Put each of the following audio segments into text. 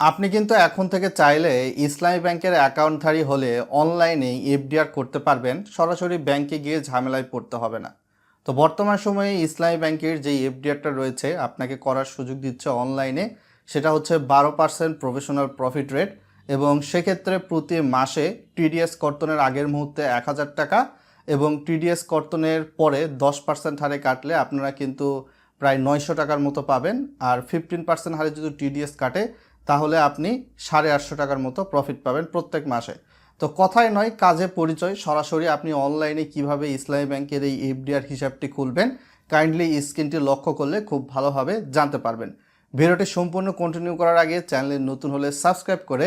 আপনি কিন্তু এখন থেকে চাইলে ইসলামী ব্যাংকের অ্যাকাউন্টধারী হলে অনলাইনে এফডিআর করতে পারবেন, সরাসরি ব্যাংকে গিয়ে ঝামেলায় পড়তে হবে না। তো বর্তমান সময়ে ইসলামী ব্যাংকের যে এফডিআরটা রয়েছে, আপনাকে করার সুযোগ দিচ্ছে অনলাইনে, সেটা হচ্ছে বারো পার্সেন্ট প্রফেশনাল প্রফিট রেট এবং সেক্ষেত্রে প্রতি মাসে টিডিএস কর্তনের আগের মুহূর্তে এক হাজার টাকা এবং টিডিএস কর্তনের পরে দশ পার্সেন্ট হারে কাটলে আপনারা কিন্তু প্রায় নয়শো টাকার মতো পাবেন। আর ফিফটিন পার্সেন্ট হারে যদি টিডিএস কাটে তাহলে আপনি সাড়ে আটশো টাকার মতো প্রফিট পাবেন প্রত্যেক মাসে। তো কথায় নয়, কাজে পরিচয়। সরাসরি আপনি অনলাইনে কীভাবে ইসলামী ব্যাংকের এই এফডিআর হিসাবটি খুলবেন কাইন্ডলি স্ক্রিনটি লক্ষ্য করলে খুব ভালোভাবে জানতে পারবেন। ভিডিওটি সম্পূর্ণ কন্টিনিউ করার আগে চ্যানেলে নতুন হলে সাবস্ক্রাইব করে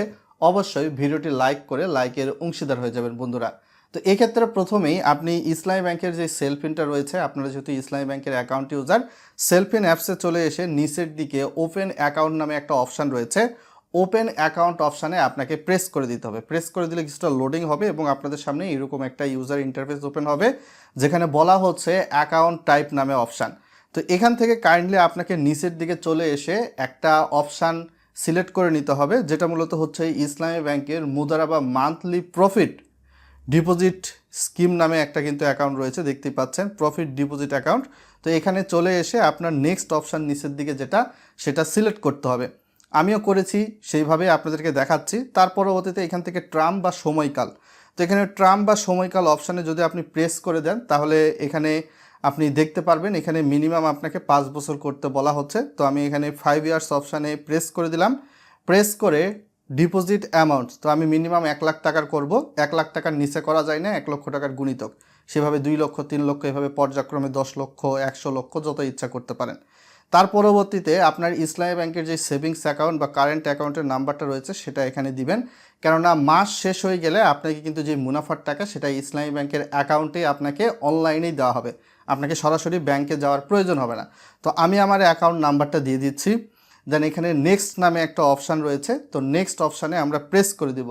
অবশ্যই ভিডিওটি লাইক করে লাইকের অংশীদার হয়ে যাবেন বন্ধুরা। তো এক্ষেত্রে প্রথমেই আপনি ইসলামী ব্যাংকের যে সেলফিনটা রয়েছে, আপনারা যেহেতু ইসলামী ব্যাংকের অ্যাকাউন্ট ইউজার সেলফিন অ্যাপসে চলে এসে নিচের দিকে ওপেন অ্যাকাউন্ট নামে একটা অপশান রয়েছে। ওপেন অ্যাকাউন্ট অপশানে আপনাকে প্রেস করে দিতে হবে। প্রেস করে দিলে কিছুটা লোডিং হবে এবং আপনাদের সামনে এরকম একটা ইউজার ইন্টারফেস ওপেন হবে, যেখানে বলা হচ্ছে অ্যাকাউন্ট টাইপ নামে অপশান তো এখান থেকে কাইন্ডলি আপনাকে নিচের দিকে চলে এসে একটা অপশান সিলেক্ট করে নিতে হবে, যেটা মূলত হচ্ছে ইসলামী ব্যাংকের মুদারা বা মান্থলি প্রফিট ডিপোজিট স্কিম নামে একটা কিন্তু অ্যাকাউন্ট রয়েছে, দেখতেই পাচ্ছেন, প্রফিট ডিপোজিট অ্যাকাউন্ট। তো এখানে চলে এসে আপনার নেক্সট অপশান নিচের দিকে যেটা, সেটা সিলেক্ট করতে হবে। আমিও করেছি, সেইভাবে আপনাদেরকে দেখাচ্ছি। তার পরবর্তীতে এখান থেকে ট্রাম বা সময়কাল। তো এখানে ট্রাম বা সময়কাল অপশানে যদি আপনি প্রেস করে দেন, তাহলে এখানে আপনি দেখতে পারবেন, এখানে মিনিমাম আপনাকে পাঁচ বছর করতে বলা হচ্ছে। তো আমি এখানে ফাইভ ইয়ার্স অপশানে প্রেস করে দিলাম। প্রেস করে ডিপোজিট অ্যামাউন্ট, তো আমি মিনিমাম এক লাখ টাকার করব। এক লাখ টাকার নিচে করা যায় না, এক লক্ষ টাকার গুণিতক। সেভাবে দুই লক্ষ, তিন লক্ষ, এভাবে পর্যায়ক্রমে দশ লক্ষ, একশো লক্ষ যত ইচ্ছা করতে পারেন। তার পরবর্তীতে আপনার ইসলামী ব্যাংকের যে সেভিংস অ্যাকাউন্ট বা কারেন্ট অ্যাকাউন্টের নাম্বারটা রয়েছে, সেটা এখানে দিবেন। কেননা মাস শেষ হয়ে গেলে আপনাকে কিন্তু যে মুনাফার টাকা, সেটা ইসলামী ব্যাংকের অ্যাকাউন্টে আপনাকে অনলাইনেই দেওয়া হবে। আপনাকে সরাসরি ব্যাংকে যাওয়ার প্রয়োজন হবে না। তো আমি আমার অ্যাকাউন্ট নাম্বারটা দিয়ে দিচ্ছি। দেন এখানে নেক্সট নামে একটা অপশান রয়েছে। তো নেক্সট অপশানে আমরা প্রেস করে দিব।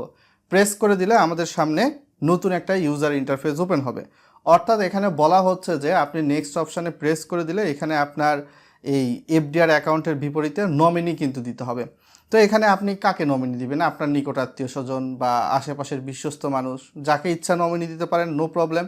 প্রেস করে দিলে আমাদের সামনে নতুন একটা ইউজার ইন্টারফেস ওপেন হবে। অর্থাৎ এখানে বলা হচ্ছে যে আপনি নেক্সট অপশানে প্রেস করে দিলে এখানে আপনার এই এফডিআর অ্যাকাউন্টের বিপরীতে নমিনি কিন্তু দিতে হবে। তো এখানে আপনি কাকে নমিনি দিবেন? আপনার নিকট আত্মীয় স্বজন বা আশেপাশের বিশ্বস্ত মানুষ। যাকে ইচ্ছা নমিনি দিতে পারেন নো প্রবলেম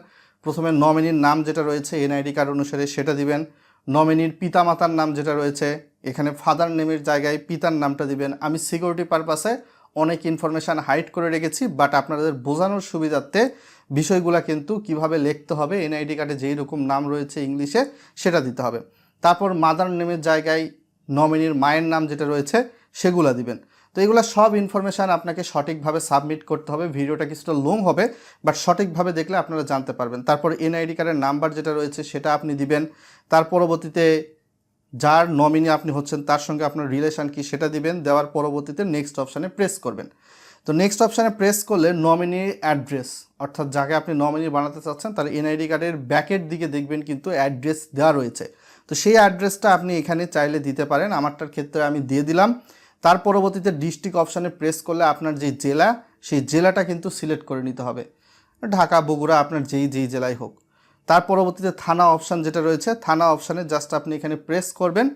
প্রথমে নমিনির নাম যেটা রয়েছে এনআইডি কার্ড অনুসারে সেটা দিবেন। নমিনির পিতামাতার নাম যেটা রয়েছে এখানে ফাদার নেমের জায়গায় পিতার নামটা দিবেন। আমি সিকিউরিটি পারপাসে অনেক ইনফরমেশান হাইড করে রেখেছি বাট আপনাদের বোঝানোর সুবিধার্থে বিষয়গুলো কিন্তু কীভাবে লিখতে হবে এনআইডি কার্ডে যেই রকম নাম রয়েছে ইংলিশে সেটা দিতে হবে। তারপর মাদার নেমের জায়গায় নমিনির মায়ের নাম যেটা রয়েছে সেগুলো দিবেন। তো এগুলো সব ইনফরমেশান আপনাকে সঠিকভাবে সাবমিট করতে হবে। ভিডিওটা কিছুটা লং হবে বাট সঠিকভাবে দেখলে আপনারা জানতে পারবেন। তারপর এনআইডি কার্ডের নাম্বার যেটা রয়েছে সেটা আপনি দিবেন। তার পরবর্তীতে যার নমিনি আপনি হচ্ছেন, তার সঙ্গে আপনার রিলেশন কি সেটা দিবেন, দেওয়ার পরবর্তীতে নেক্সট অপশানে প্রেস করবেন। তো নেক্সট অপশানে প্রেস করলে নমিনির অ্যাড্রেস অর্থাৎ যাকে আপনি নমিনি বানাতে চাচ্ছেন, তার এনআইডি কার্ডের ব্যাকের দিকে দেখবেন কিন্তু অ্যাড্রেস দেওয়া রয়েছে। তো সেই অ্যাড্রেসটা আপনি এখানে চাইলে দিতে পারেন, আমারটার ক্ষেত্রে আমি দিয়ে দিলাম। তার পরবর্তীতে ডিস্ট্রিক্ট অপশানে প্রেস করলে আপনার যে জেলা, সেই জেলাটা কিন্তু সিলেক্ট করে নিতে হবে। ঢাকা, বগুড়া, আপনার যেই যেই জেলায় হোক। তার পরবর্তীতে থানা অপশান যেটা রয়েছে, থানা অপশানে জাস্ট আপনি এখানে প্রেস করবেন।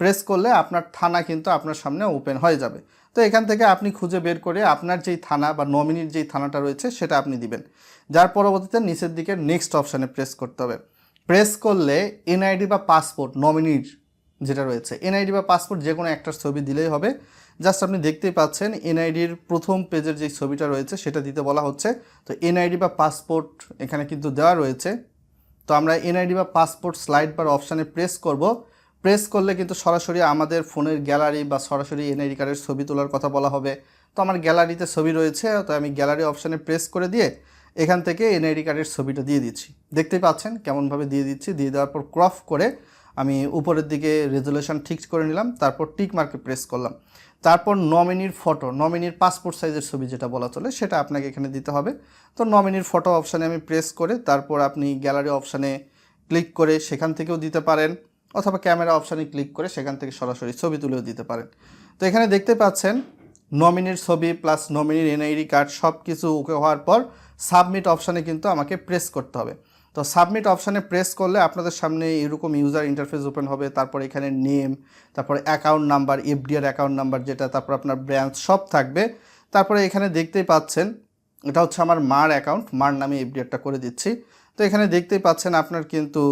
প্রেস করলে আপনার থানা কিন্তু আপনার সামনে ওপেন হয়ে যাবে। তো এখান থেকে আপনি খুঁজে বের করে আপনার যেই থানা বা নমিনির যেই থানাটা রয়েছে সেটা আপনি দিবেন। যার পরবর্তীতে নিচের দিকে নেক্সট অপশানে প্রেস করতে হবে। প্রেস করলে এনআইডি বা পাসপোর্ট নমিনির যেটা রয়েছে এনআইডি বা পাসপোর্ট যে কোনো একটা ছবি দিলেই হবে। জাস্ট আপনি দেখতেই পাচ্ছেন এনআইডির প্রথম পেজের যে ছবিটা রয়েছে সেটা দিতে বলা হচ্ছে। তো এনআইডি বা পাসপোর্ট এখানে কিন্তু দেওয়া রয়েছে। তো আমরা এনআইডি বা পাসপোর্ট স্লাইড বা অপশানে প্রেস করব। প্রেস করলে কিন্তু সরাসরি আমাদের ফোনের গ্যালারি বা সরাসরি এনআইডি কার্ডের ছবি তোলার কথা বলা হবে। তো আমার গ্যালারিতে ছবি রয়েছে, তো আমি গ্যালারি অপশানে প্রেস করে দিয়ে এখান থেকে এনআইডি কার্ডের ছবিটা দিয়ে দিচ্ছি। দেখতেই পাচ্ছেন, কেমনভাবে দিয়ে দিচ্ছি। দিয়ে দেওয়ার পর ক্রফ করে আমি উপরের দিকে রেজুলেশন ঠিক করে নিলাম, তারপর টিক মার্কে প্রেস করলাম। তারপর নমিনির ফটো নমিনির পাসপোর্ট সাইজের ছবি যেটা বলা চলে, সেটা আপনাকে এখানে দিতে হবে। তো নমিনির ফটো অপশানে আমি প্রেস করে, তারপর আপনি গ্যালারি অপশানে ক্লিক করে সেখান থেকেও দিতে পারেন, অথবা ক্যামেরা অপশানে ক্লিক করে সেখান থেকে সরাসরি ছবি তুলেও দিতে পারেন। তো এখানে দেখতে পাচ্ছেন নমিনির ছবি প্লাস নমিনির এনআইডি কার্ড সব কিছু ওকে হওয়ার পর সাবমিট অপশানে কিন্তু আমাকে প্রেস করতে হবে। তো সাবমিট অপশানে প্রেস করলে আপনাদের সামনে এরকম ইউজার ইন্টারফেস ওপেন হবে, তারপর এখানে নেম তারপরে account number FDR account number যেটা, তারপর আপনার ব্রাঞ্চ সব থাকবে। তারপরে এখানে দেখতেই পাচ্ছেন, এটা হচ্ছে আমার মার অ্যাকাউন্ট মার নামে এফডিআরটা করে দিচ্ছি। তো এখানে দেখতেই পাচ্ছেন আপনার কিন্তু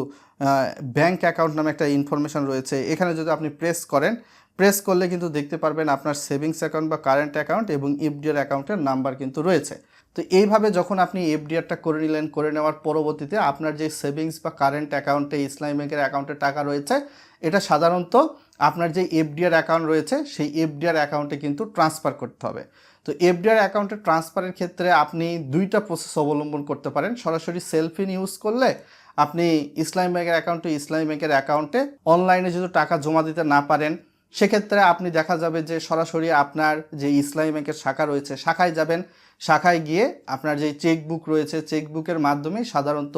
ব্যাংক অ্যাকাউন্ট নামে একটা ইনফরমেশন রয়েছে। এখানে যদি আপনি প্রেস করেন প্রেস করলে কিন্তু দেখতে পারবেন আপনার সেভিংস অ্যাকাউন্ট বা কারেন্ট অ্যাকাউন্ট এবং এফডিআর অ্যাকাউন্টের নাম্বার কিন্তু রয়েছে। তো এইভাবে যখন আপনি এফডিআরটা করে নিলেন, করে নেওয়ার পরবর্তীতে আপনার যে সেভিংস বা কারেন্ট অ্যাকাউন্টে, ইসলামী ব্যাংকের অ্যাকাউন্টে টাকা রয়েছে, এটা সাধারণত আপনার যে এফডিআর অ্যাকাউন্ট রয়েছে, সেই এফডিআর অ্যাকাউন্টে কিন্তু ট্রান্সফার করতে হবে। তো এফডিআর অ্যাকাউন্টে ট্রান্সফারের ক্ষেত্রে আপনি দুইটা প্রসেস অবলম্বন করতে পারেন। সরাসরি সেলফিন ইউজ করলে আপনি ইসলামী ব্যাংকের অ্যাকাউন্টে, ইসলামী ব্যাংকের অ্যাকাউন্টে অনলাইনে যদি টাকা জমা দিতে না পারেন সেক্ষেত্রে আপনি দেখা যাবে যে সরাসরি আপনার যে ইসলামী ব্যাংকের শাখা রয়েছে, শাখায় যাবেন। শাখায় গিয়ে আপনার যে চেকবুক রয়েছে, চেকবুকের মাধ্যমে সাধারণত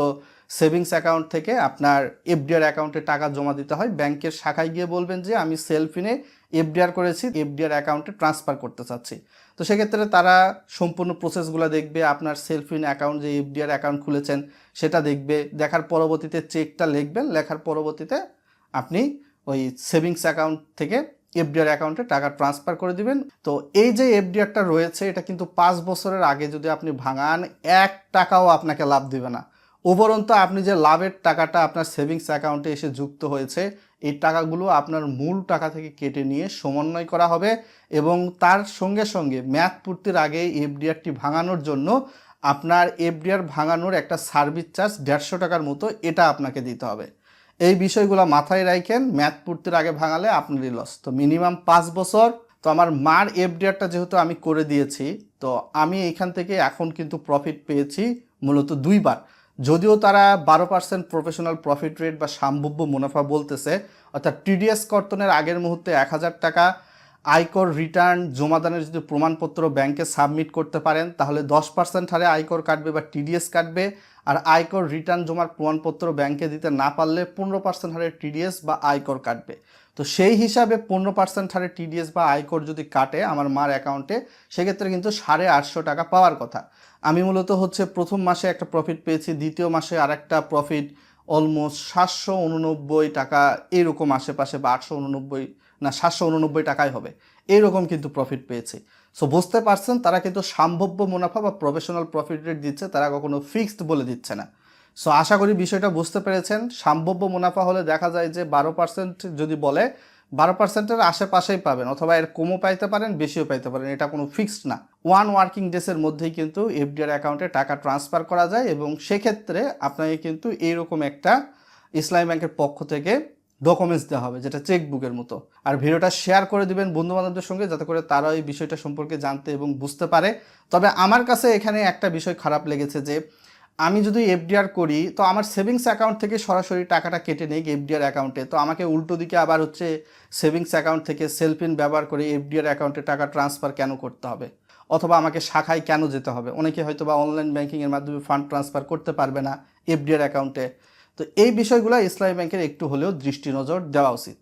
সেভিংস অ্যাকাউন্ট থেকে আপনার এফডিআর অ্যাকাউন্টে টাকা জমা দিতে হয়। ব্যাংকের শাখায় গিয়ে বলবেন যে, আমি সেলফিনে এফডিআর করেছি, এফডিআর অ্যাকাউন্টে ট্রান্সফার করতে চাচ্ছি। তো সেক্ষেত্রে তারা সম্পূর্ণ প্রসেসগুলো দেখবে, আপনার সেলফিন অ্যাকাউন্ট যে এফডিআর অ্যাকাউন্ট খুলেছেন সেটা দেখবে। দেখার পরবর্তীতে চেকটা লিখবেন, লেখার পরবর্তীতে আপনি ওই সেভিংস অ্যাকাউন্ট থেকে এফডিআর অ্যাকাউন্টে টাকা ট্রান্সফার করে দিবেন। তো এই যে এফডিআরটা রয়েছে, এটা কিন্তু পাঁচ বছরের আগে যদি আপনি ভাঙান, এক টাকাও আপনাকে লাভ দিবে না। উপরন্ত আপনি যে লাভের টাকাটা আপনার সেভিংস অ্যাকাউন্টে এসে যুক্ত হয়েছে, এই টাকাগুলো আপনার মূল টাকা থেকে কেটে নিয়ে সমন্বয় করা হবে এবং তার সঙ্গে সঙ্গে ম্যাথ পূর্তির আগে এফডিআরটি ভাঙানোর জন্য আপনার এফডিআর ভাঙানোর একটা সার্ভিস চার্জ দেড়শো টাকার মতো এটা আপনাকে দিতে হবে। এই বিষয়গুলো মাথায় রাখেন ম্যাথ পূর্তির আগে ভাঙালে আপনারই লস তো মিনিমাম পাঁচ বছর। তো আমার মার এফডিআরটা যেহেতু আমি করে দিয়েছি, তো আমি এখান থেকে এখন কিন্তু প্রফিট পেয়েছি মূলত দুইবার। যদিও তারা বারো পার্সেন্ট প্রফেশনাল প্রফিট রেট বা সম্ভাব্য মুনাফা বলতেছে, অর্থাৎ টিডিএস কর্তনের আগের মুহূর্তে এক হাজার টাকা আয়কর রিটার্ন জমাদানের যদি প্রমাণপত্র ব্যাংকে সাবমিট করতে পারেন, তাহলে দশ পার্সেন্ট হারে আয়কর কাটবে বা টিডিএস কাটবে। আর আয়কর রিটার্ন জমার প্রমাণপত্র ব্যাংকে দিতে না পারলে পনেরো পার্সেন্ট হারে টিডিএস বা আয়কর কাটবে। তো সেই হিসাবে পনেরো পার্সেন্ট হারে টিডিএস বা আয়কর যদি কাটে আমার মার অ্যাকাউন্টে সেক্ষেত্রে কিন্তু সাড়ে আটশো টাকা পাওয়ার কথা। আমি মূলত হচ্ছে প্রথম মাসে একটা প্রফিট পেয়েছি, দ্বিতীয় মাসে আর একটা প্রফিট অলমোস্ট সাতশো উননব্বই টাকা এরকম আশেপাশে বা আটশো উননব্বই না সাতশো উননব্বই টাকায় হবে। এইরকম কিন্তু প্রফিট পেয়েছে। সো বুঝতে পারছেন, তারা কিন্তু সম্ভাব্য মুনাফা বা প্রফেশনাল প্রফিট রেট দিচ্ছে, তারা কখনো ফিক্সড বলে দিচ্ছে না। সো আশা করি বিষয়টা বুঝতে পেরেছেন। সম্ভাব্য মুনাফা হলে দেখা যায় যে বারো পার্সেন্ট যদি বলে, বারো পার্সেন্টের আশেপাশেই পাবেন, অথবা এর কমও পাইতে পারেন, বেশিও পাইতে পারেন। এটা কোনো ফিক্সড না। ওয়ান ওয়ার্কিং ডেসের মধ্যেই কিন্তু এফডিআর অ্যাকাউন্টে টাকা ট্রান্সফার করা যায়, এবং সেক্ষেত্রে আপনাকে কিন্তু এইরকম একটা ইসলামী ব্যাংকের পক্ষ থেকে ডকুমেন্টস দেওয়া হবে, যেটা চেকবুকের মতো। আর ভিডিওটা শেয়ার করে দিবেন বন্ধু বান্ধবদের সঙ্গে, যাতে করে তারা এই বিষয়টা সম্পর্কে জানতে এবং বুঝতে পারে। তবে আমার কাছে এখানে একটা বিষয় খারাপ লেগেছে যে, আমি যদি এফডিআর করি, তো আমার সেভিংস অ্যাকাউন্ট থেকে সরাসরি টাকাটা কেটে নেই এফডিআর অ্যাকাউন্টে তো আমাকে উল্টো দিকে আবার হচ্ছে সেভিংস অ্যাকাউন্ট থেকে সেলফিন ব্যবহার করে এফডিআর অ্যাকাউন্টে টাকা ট্রান্সফার কেন করতে হবে? অথবা আমাকে শাখায় কেন যেতে হবে? অনেকে হয়তো বা অনলাইন ব্যাংকিংয়ের মাধ্যমে ফান্ড ট্রান্সফার করতে পারবে না এফডিআর অ্যাকাউন্টে তো এই বিষয়গুলো ইসলামী ব্যাংকের একটু হলেও দৃষ্টি নজর দেওয়া উচিত।